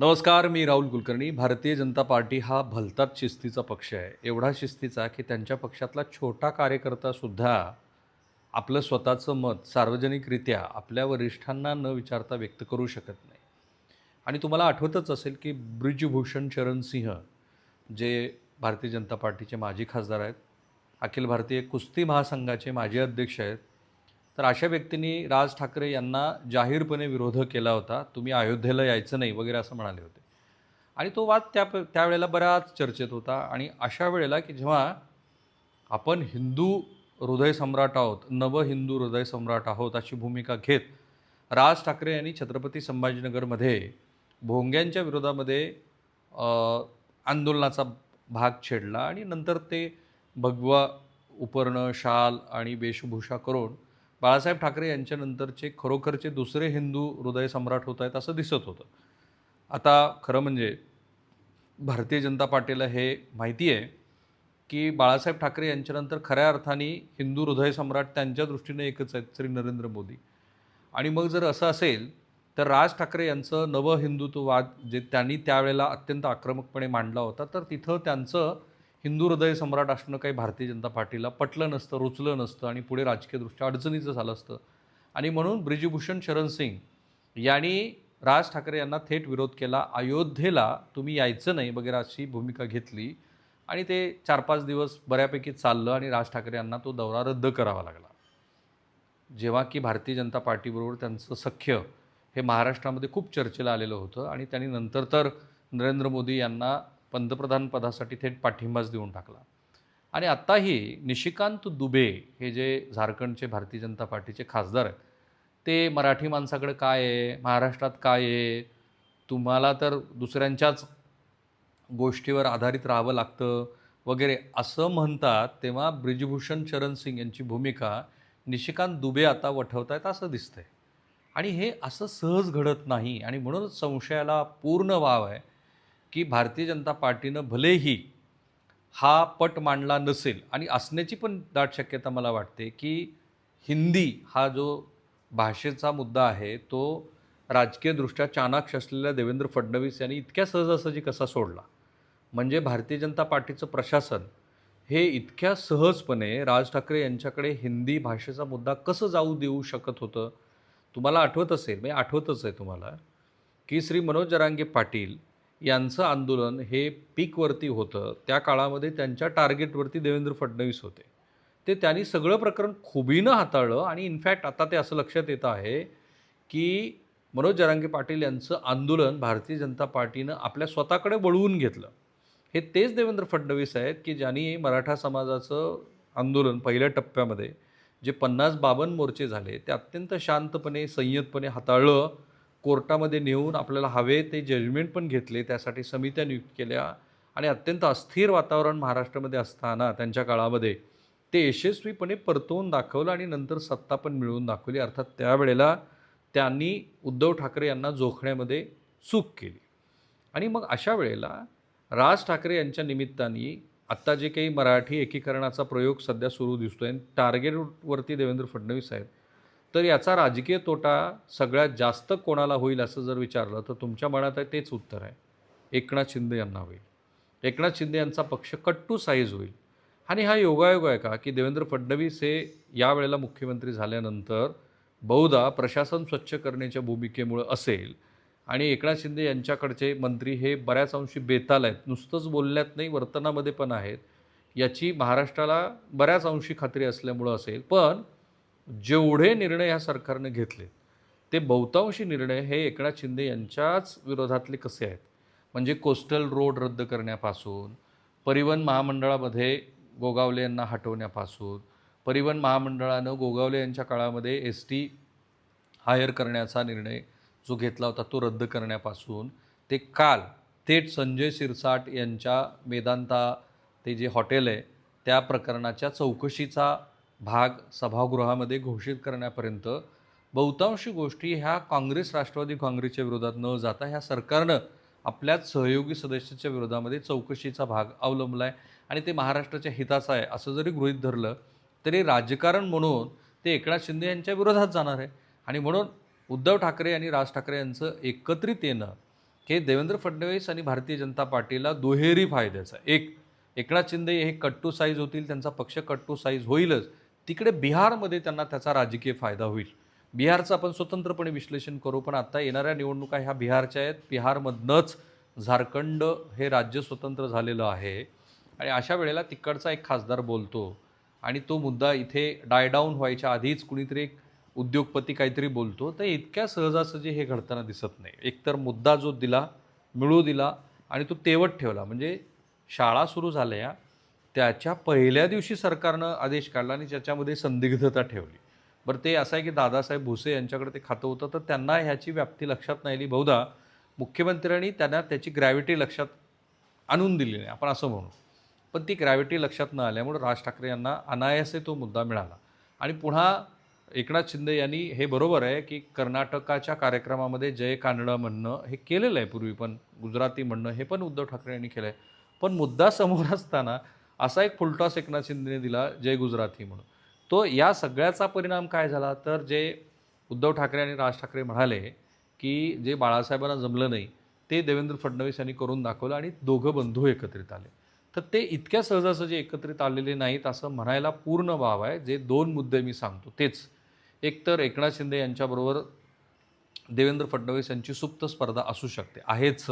नमस्कार मी राहुल कुलकर्णी. भारतीय जनता पार्टी हा भलताच शिस्तीचा पक्ष आहे. एवढा शिस्तीचा की त्यांच्या पक्षातला छोटा कार्यकर्तासुद्धा आपलं स्वतःचं मत सार्वजनिकरित्या आपल्या वरिष्ठांना न विचारता व्यक्त करू शकत नाही. आणि तुम्हाला आठवतच असेल की ब्रिजभूषण चरण सिंह जे भारतीय जनता पार्टीचे माजी खासदार आहेत अखिल भारतीय कुस्ती महासंघाचे माजी अध्यक्ष आहेत तर अशा व्यक्तींनी राज ठाकरे यांना जाहीरपणे विरोध केला होता. तुम्ही अयोध्येला यायचं नाही वगैरे असं म्हणाले होते. आणि तो वाद त्या त्यावेळेला बराच चर्चेत होता आणि अशा वेळेला की जेव्हा आपण हिंदू हृदय सम्राट आहोत नव हिंदू हृदय सम्राट आहोत अशी भूमिका घेत राज ठाकरे यांनी छत्रपती संभाजीनगरमध्ये भोंग्यांच्या विरोधामध्ये आंदोलनाचा भाग छेडला आणि नंतर ते भगवा उपरणं शाल आणि वेशभूषा करून बाळासाहेब ठाकरे यांच्यानंतरचे खरोखरचे दुसरे हिंदू हृदय सम्राट होत आहेत असं दिसत होतं. आता खरं म्हणजे भारतीय जनता पार्टीला हे माहिती आहे की बाळासाहेब ठाकरे यांच्यानंतर खऱ्या अर्थाने हिंदू हृदय सम्राट त्यांच्या दृष्टीने एकच आहेत श्री नरेंद्र मोदी. आणि मग जर असं असेल तर राज ठाकरे यांचं नवं हिंदुत्ववाद जे त्यांनी त्यावेळेला अत्यंत आक्रमकपणे मांडला होता तर तिथं त्यांचं हिंदू हृदय सम्राट असणं काही भारतीय जनता पार्टीला पटलं नसतं रुचलं नसतं आणि पुढे राजकीयदृष्ट्या अडचणीचं झालं असतं. आणि म्हणून ब्रिजभूषण शरण सिंग यांनी राज ठाकरे यांना थेट विरोध केला. अयोध्येला तुम्ही यायचं नाही वगैरे अशी भूमिका घेतली आणि ते चार पाच दिवस बऱ्यापैकी चाललं आणि राज ठाकरे यांना तो दौरा रद्द करावा लागला. जेव्हा की भारतीय जनता पार्टीबरोबर त्यांचं सख्य हे महाराष्ट्रामध्ये खूप चर्चेला आलेलं होतं आणि त्यांनी नंतर तर नरेंद्र मोदी यांना पंतप्रधान पदासाठी थेट पाठिंबाच देऊन टाकला. आणि आत्ताही निशिकांत दुबे हे जे झारखंडचे भारतीय जनता पार्टीचे खासदार आहेत ते मराठी माणसाकडे काय आहे महाराष्ट्रात काय आहे तुम्हाला तर दुसऱ्यांच्याच गोष्टीवर आधारित राहावं लागतं वगैरे असं म्हणतात तेव्हा ब्रिजभूषण चरण सिंग यांची भूमिका निशिकांत दुबे आता वठवत आहेत असं दिसतंय. आणि हे असं सहज घडत नाही आणि म्हणूनच संशयाला पूर्ण वाव आहे. की भारतीय जनता पार्टीनं भलेही हा पट मांडला नसेल आणि असण्याची पण दाट शक्यता मला वाटते की हिंदी हा जो भाषेचा मुद्दा आहे तो राजकीयदृष्ट्या चाणाक्ष असलेल्या देवेंद्र फडणवीस यांनी इतक्या सहजासहजी कसा सोडला? म्हणजे भारतीय जनता पार्टीचं प्रशासन हे इतक्या सहजपणे राज ठाकरे यांच्याकडे हिंदी भाषेचा मुद्दा कसं जाऊ देऊ शकत होतं? तुम्हाला आठवत असेल म्हणजे आठवतच आहे तुम्हाला की श्री मनोज जरांगे पाटील यांचं आंदोलन हे पीकवरती होतं. त्या काळामध्ये त्यांच्या टार्गेटवरती देवेंद्र फडणवीस होते. ते त्यांनी सगळं प्रकरण खुबीनं हाताळलं आणि इनफॅक्ट आता ते असं लक्षात येतं आहे की मनोज जरांगे पाटील यांचं आंदोलन भारतीय जनता पार्टीनं आपल्या स्वतःकडे वळवून घेतलं. हे तेच देवेंद्र फडणवीस आहेत की ज्यांनी मराठा समाजाचं आंदोलन पहिल्या टप्प्यामध्ये जे पन्नास बावन्न मोर्चे झाले ते अत्यंत शांतपणे संयतपणे हाताळलं कोर्टामध्ये नेऊन आपल्याला हवे ते जजमेंट पण घेतले त्यासाठी समित्या नियुक्त केल्या. आणि अत्यंत अस्थिर वातावरण महाराष्ट्रामध्ये असताना त्यांच्या काळामध्ये ते यशस्वीपणे परतवून दाखवलं आणि नंतर सत्ता पण मिळवून दाखवली. अर्थात त्यावेळेला त्यांनी उद्धव ठाकरे यांना जोखण्यामध्ये चूक केली. आणि मग अशा वेळेला राज ठाकरे यांच्या निमित्ताने आत्ता जे काही मराठी एकीकरणाचा प्रयोग सध्या सुरू दिसतो आहे टार्गेटवरती देवेंद्र फडणवीस आहेत तर याचा राजकीय तोटा सगळ्यात जास्त कोणाला होईल असं जर विचारलं तर तुमच्या मनात आहे तेच उत्तर आहे. एकनाथ शिंदे यांना होईल. एकनाथ शिंदे यांचा पक्ष कट्टू साईज होईल. आणि हा योगायोग आहे का की देवेंद्र फडणवीस हे यावेळेला मुख्यमंत्री झाल्यानंतर बहुधा प्रशासन स्वच्छ करण्याच्या भूमिकेमुळं असेल आणि एकनाथ शिंदे यांच्याकडचे मंत्री हे बऱ्याच अंशी बेताल आहेत नुसतंच बोलण्यात नाही वर्तनामध्ये पण आहेत याची महाराष्ट्राला बऱ्याच अंशी खात्री असल्यामुळं असेल. पण जेवढे निर्णय ह्या सरकारने घेतले ते बहुतांशी निर्णय हे एकनाथ शिंदे यांच्याच विरोधातले कसे आहेत? म्हणजे कोस्टल रोड रद्द करण्यापासून परिवहन महामंडळामध्ये गोगावले यांना हटवण्यापासून परिवहन महामंडळानं गोगावले यांच्या काळामध्ये एस टी हायर करण्याचा निर्णय जो घेतला होता तो रद्द करण्यापासून ते काल थेट संजय शिरसाट यांच्या मेदांता ते जे हॉटेल आहे त्या प्रकरणाच्या चौकशीचा भाग सभागृहामध्ये घोषित करण्यापर्यंत बहुतांशी गोष्टी ह्या काँग्रेस राष्ट्रवादी काँग्रेसच्या विरोधात न जाता ह्या सरकारनं आपल्याच सहयोगी सदस्याच्या विरोधामध्ये चौकशीचा भाग अवलंबला आहे आणि ते महाराष्ट्राच्या हिताचं आहे असं जरी गृहीत धरलं तरी राजकारण म्हणून ते एकनाथ शिंदे यांच्या विरोधात जाणार आहे आणि म्हणून उद्धव ठाकरे आणि राज ठाकरे यांचं एकत्रित येणं हे देवेंद्र फडणवीस आणि भारतीय जनता पार्टीला दुहेरी फायद्याचं आहे. एक एकनाथ शिंदे हे कट्टू साईज होतील त्यांचा पक्ष कट्टू साईज होईलच तिकडे बिहारमध्ये त्यांना त्याचा राजकीय फायदा होईल. बिहारचं आपण स्वतंत्रपणे विश्लेषण करू पण आता येणाऱ्या निवडणुका ह्या बिहारच्या आहेत. बिहारमधनंच झारखंड हे राज्य स्वतंत्र झालेलं आहे. आणि अशा वेळेला तिकडचा एक खासदार बोलतो आणि तो मुद्दा इथे डायडाऊन व्हायच्या आधीच कुणीतरी एक उद्योगपती काहीतरी बोलतो. तर इतक्या सहजासहजी हे घडताना दिसत नाही. एकतर मुद्दा जो दिला मिळू दिला आणि तो तेवत ठेवला. म्हणजे शाळा सुरू झाल्या त्याच्या पहिल्या दिवशी सरकारनं आदेश काढला आणि त्याच्यामध्ये संदिग्धता ठेवली. बरं ते असं आहे की दादासाहेब भुसे यांच्याकडे ते खातं होतं तर त्यांना ह्याची व्याप्ती लक्षात नाही आली. बहुधा मुख्यमंत्र्यांनी त्यांना त्याची ग्रॅव्हिटी लक्षात आणून दिली नाही आपण असं म्हणू. पण ती ग्रॅव्हिटी लक्षात न आल्यामुळे राज ठाकरे यांना अनायासे तो मुद्दा मिळाला. आणि पुन्हा एकनाथ शिंदे यांनी हे बरोबर आहे की कर्नाटकाच्या कार्यक्रमामध्ये जय कानडा म्हणणं हे केलेलं आहे पूर्वी पण गुजराती म्हणणं हे पण उद्धव ठाकरे यांनी केलं आहे पण मुद्दा समोर असताना असा एक फुलटॉस एकनाथ शिंदेने दिला जय गुजराती म्हणून. तो या सगळ्याचा परिणाम काय झाला? तर जे उद्धव ठाकरे आणि राज ठाकरे म्हणाले की जे बाळासाहेबांना जमलं नाही ते देवेंद्र फडणवीस यांनी करून दाखवलं आणि दोघं बंधू एकत्रित आले. तर ते इतक्या सहजासहजी एकत्रित आलेले नाहीत असं म्हणायला पूर्ण वाव आहे. जे दोन मुद्दे मी सांगतो तेच. एकतर एकनाथ शिंदे यांच्याबरोबर देवेंद्र फडणवीस यांची सुप्त स्पर्धा असू शकते आहेच.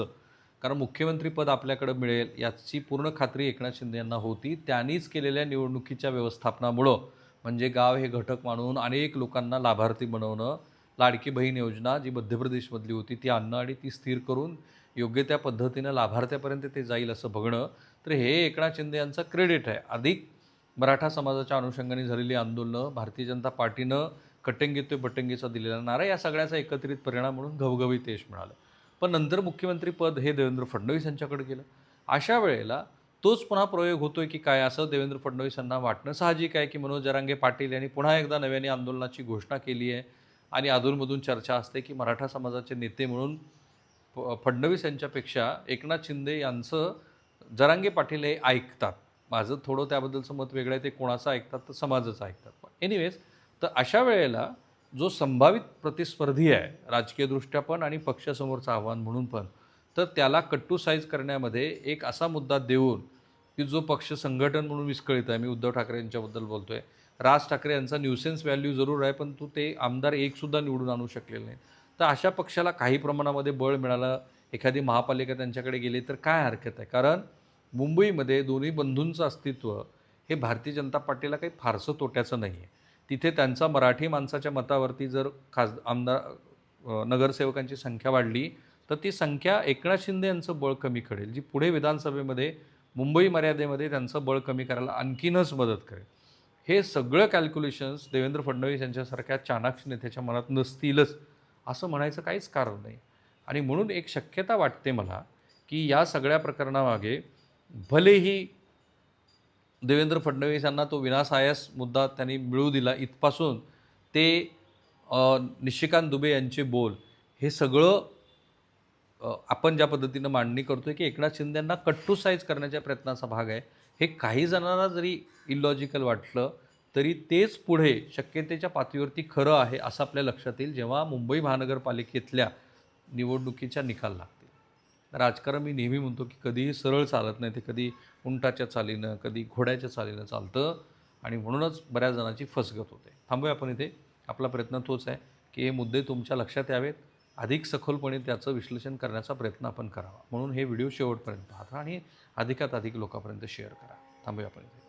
कारण मुख्यमंत्रीपद आपल्याकडे मिळेल याची पूर्ण खात्री एकनाथ शिंदे यांना होती. त्यांनीच केलेल्या निवडणुकीच्या व्यवस्थापनामुळं म्हणजे गाव हे घटक मानून अनेक लोकांना लाभार्थी बनवणं लाडकी बहीण योजना जी मध्य प्रदेशमधली होती ती आणणं आणि ती स्थिर करून योग्य त्या पद्धतीनं लाभार्थ्यापर्यंत ते जाईल असं बघणं तर हे एकनाथ शिंदे यांचं क्रेडिट आहे. अधिक मराठा समाजाच्या अनुषंगाने झालेली आंदोलनं भारतीय जनता पार्टीनं कटंगी ते बटंगीचा दिलेला नारा या सगळ्याचा एकत्रित परिणाम म्हणून घवघवीत यश मिळालं. पण नंतर मुख्यमंत्रीपद हे देवेंद्र फडणवीस यांच्याकडे गेलं. अशा वेळेला तोच पुन्हा प्रयोग होतोय की काय असं देवेंद्र फडणवीस यांना वाटणं साहजिक आहे की मनोज जरांगे पाटील यांनी पुन्हा एकदा नव्याने आंदोलनाची घोषणा केली आहे आणि अधूनमधून चर्चा असते की मराठा समाजाचे नेते म्हणून फ- फडणवीस यांच्यापेक्षा एकनाथ शिंदे यांचं जरांगे पाटील हे ऐकतात. माझं थोडं त्याबद्दलचं मत वेगळं आहे ते कोणाचं ऐकतात तर समाजाचं ऐकतात. पण एनिवेज तर अशा वेळेला जो संभावित प्रतिस्पर्धी आहे राजकीयदृष्ट्या पण आणि पक्षासमोरचं आव्हान म्हणून पण तर त्याला कट्टू साईज करण्यामध्ये एक असा मुद्दा देऊन की जो पक्ष संघटन म्हणून विस्कळीत आहे मी उद्धव ठाकरे यांच्याबद्दल बोलतोय. राज ठाकरे यांचा न्यूसेन्स व्हॅल्यू जरूर आहे पण तू ते आमदार एकसुद्धा निवडून आणू शकलेले नाही. तर अशा पक्षाला काही प्रमाणामध्ये बळ मिळालं एखादी महापालिका त्यांच्याकडे गेली तर काय हरकत आहे? कारण मुंबईमध्ये दोन्ही बंधूंचं अस्तित्व हे भारतीय जनता पार्टीला काही फारसं तोट्याचं नाही आहे तिथे त्यांचा मराठी माणसाच्या मतावरती जर खास आमदार नगरसेवकांची संख्या वाढली तर ती संख्या एकनाथ शिंदे यांचं बळ कमी करेल जी पुढे विधानसभेमध्ये मुंबई मर्यादेमध्ये त्यांचं बळ कमी करायला आणखीनच मदत करेल. हे सगळं कॅल्क्युलेशन्स देवेंद्र फडणवीस यांच्यासारख्या चाणाक्ष नेत्याच्या मनात नसतीलच असं म्हणायचं काहीच कारण नाही. आणि म्हणून एक शक्यता वाटते मला की या सगळ्या प्रकरणामागे भलेही देवेंद्र फडणवीस यांना तो विनासायास मुद्दा त्यांनी मिळू दिला. इथपासून ते निशिकांत दुबे यांचे बोल हे सगळं आपण ज्या पद्धतीनं मांडणी करतो आहे की एकनाथ शिंदे यांना कट्टू साईज करण्याच्या प्रयत्नाचा भाग आहे. हे काही जणांना जरी इलॉजिकल वाटलं तरी तेच पुढे शक्यतेच्या पातळीवरती खरं आहे असं आपल्या लक्षात येईल जेव्हा मुंबई महानगरपालिकेतल्या निवडणुकीच्या निकाल लागतील. राजकारण मी नेहमी म्हणतो की कधीही सरळ चालत नाही ते कधी उंटाच्या चालीनं कधी घोड्याच्या चालीनं चालतं आणि म्हणूनच बऱ्याच जणांची फसगत होते. थांबूया आपण इथे. आपला प्रयत्न तोच आहे की हे मुद्दे तुमच्या लक्षात यावेत. अधिक सखोलपणे त्याचं विश्लेषण करण्याचा प्रयत्न आपण करावा. म्हणून हे व्हिडिओ शेवटपर्यंत पाहता आणि अधिकात अधिक लोकांपर्यंत शेअर करा. थांबूया आपण इथे.